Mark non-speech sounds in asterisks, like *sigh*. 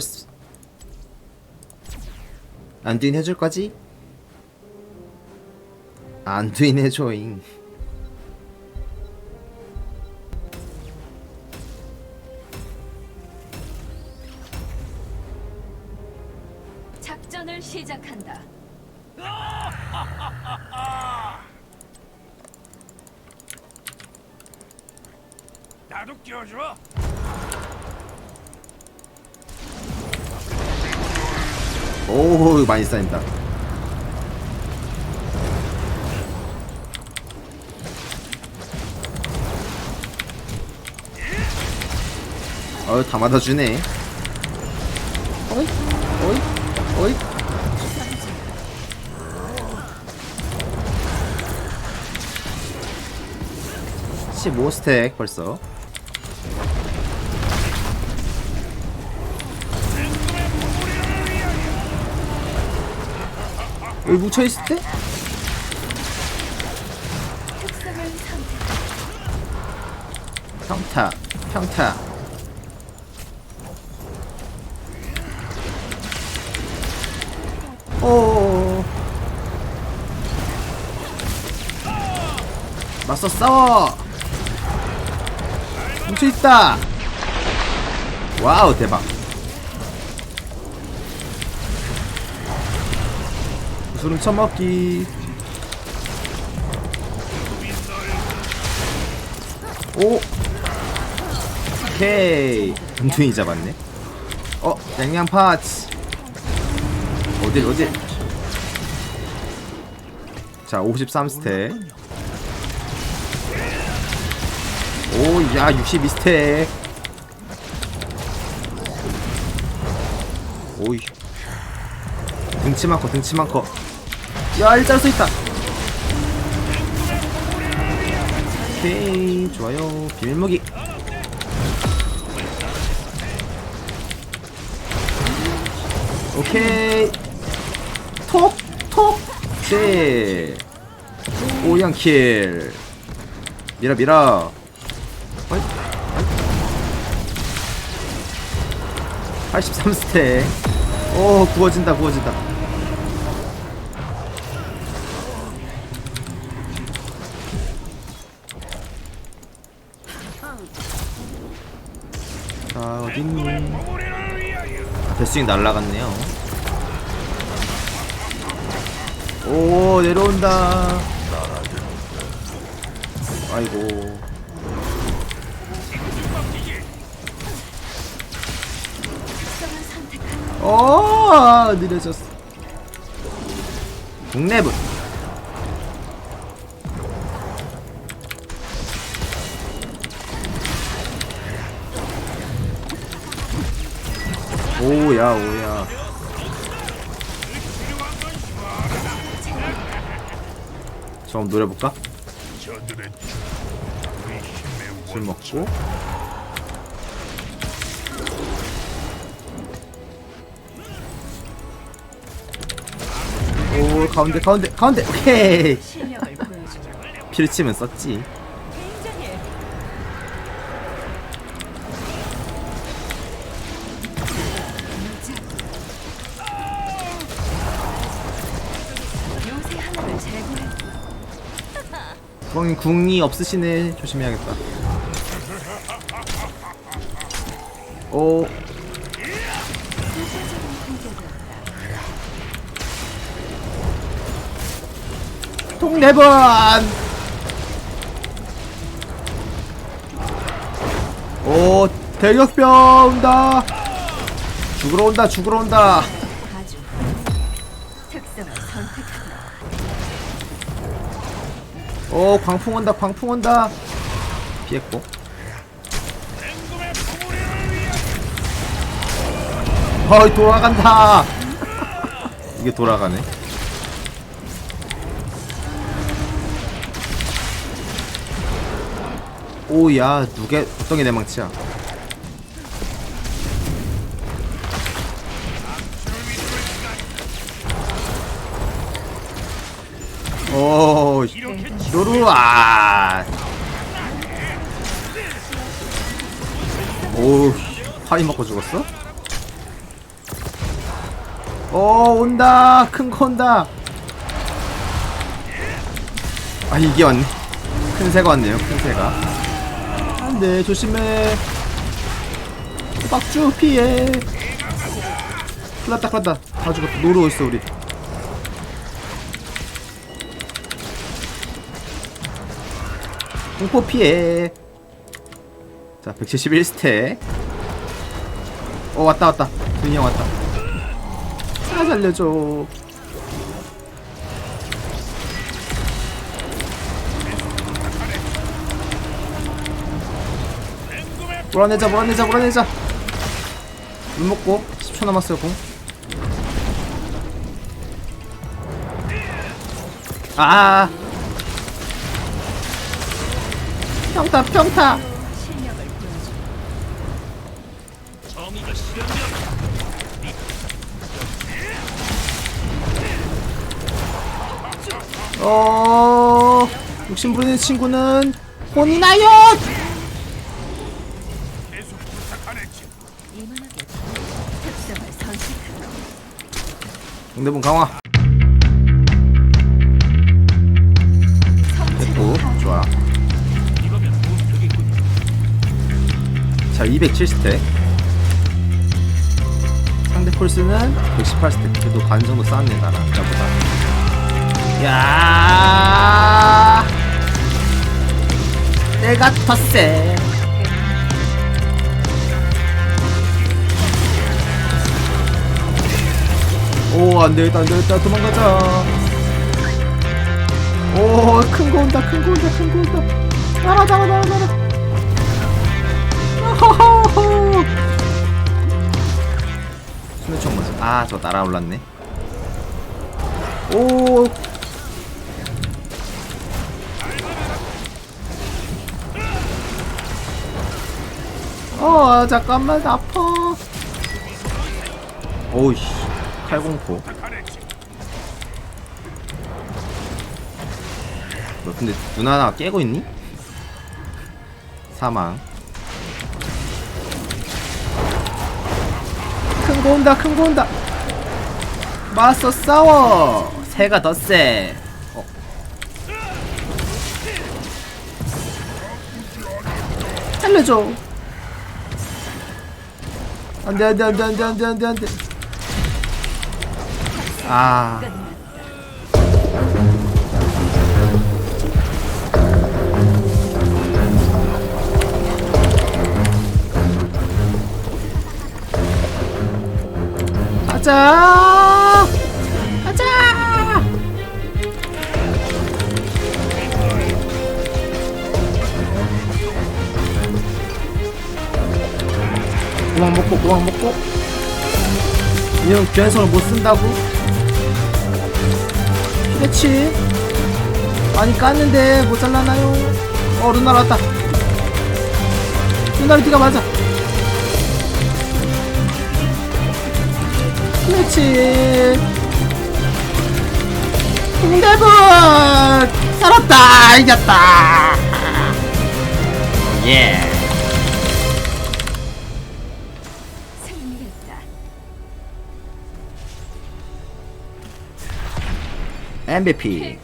course. 안두인 해줄 거지? 안두인 해줘잉. 작전을 시작한다. 나도 끼워줘. 오 많이 쌓인다. 어다 맞아주네. 어이 어이 어이. 15스택 벌써. 여기 묻혀있을 때? 특성을 선택. 평타 평타 오 맞서 싸워 뭉쳐있다 와우 대박 구슬은 처먹기. 오. 오케이. 은둔이 잡았네. 어 양양 파츠. 어딜 어딜? 자 53스택. 오야 62스택. 오이. 등치 많고 등치 많고 야 일자로 써있다. 오케이 좋아요. 비밀무기 오케이. 톡톡. 네. 오양킬. 미라 미라 어이, 어이. 83스택. 오 구워진다 구워진다 데스윙 날라갔네요. 오 내려온다. 아이고. 어 느려졌어. 국내분. 오야 오야. 저 한번 노려볼까? 술 먹고. 오 가운데 가운데 가운데 오케이 실력을 보여주자. 피를 치면 썼지 구멍이 궁이 없으시네. 조심해야겠다. 오. 통네번! 오 대격병 온다. 죽으러 온다 죽으러 온다 오 광풍 온다 광풍 온다. 피했고. 어이 돌아간다. *laughs* 이게 돌아가네. 오야 누게 어떤 게 내 망치야? 오 노루 아. 오, 파이 먹고 죽었어? 어 온다. 큰 거 온다. 아 이게 왔네. 큰 새가 왔네요 큰 새가. 안돼 조심해. 박주 피해. 큰일 났다 큰일 났다. 다 죽었다. 노루 어딨어 우리 공포 피해. 자 171스택. 어 왔다 왔다. 준이 형 왔다. 아 살려줘. 몰아내자 몰아내자 몰아내자. 물 먹고 10초 남았어요 공. 아. 평타 평타. 어 욕심 부리는 친구는 혼이 나요 계속 부탁하네. 이만하게 특성을 선택하도록 상대분 강화 자 270스택 상대 콜스는 118스택 그래도 반 정도 쌓았네 나랑 나보다. 야! 내가 더세. 오 안되겠다 안되겠다 도망가자. 오 큰 거 온다. 큰 거 온다. 큰 거 온다. 나라 나라 나라 나라 호호호. 수면총 맞아. 아, 저 날아올랐네. 오. 어, 잠깐만 아파. 오이씨, 칼공포. 너 근데 눈 하나 깨고 있니? 사망. 큰 거 온다, 큰 거 온다. 맞서 싸워. 새가 더 세. 어. 살려줘. 안돼 안돼 안돼 안돼 안돼 안돼 안돼. 아. 가자! 가자! 그만 먹고 그만 먹고 이형 변성을 못 쓴다고? 그렇지 많이 깠는데 모자라나요? 어 루나 왔다 루나르티가 맞아 그렇지. 홍대분 살았다 이겼다. 예. MVP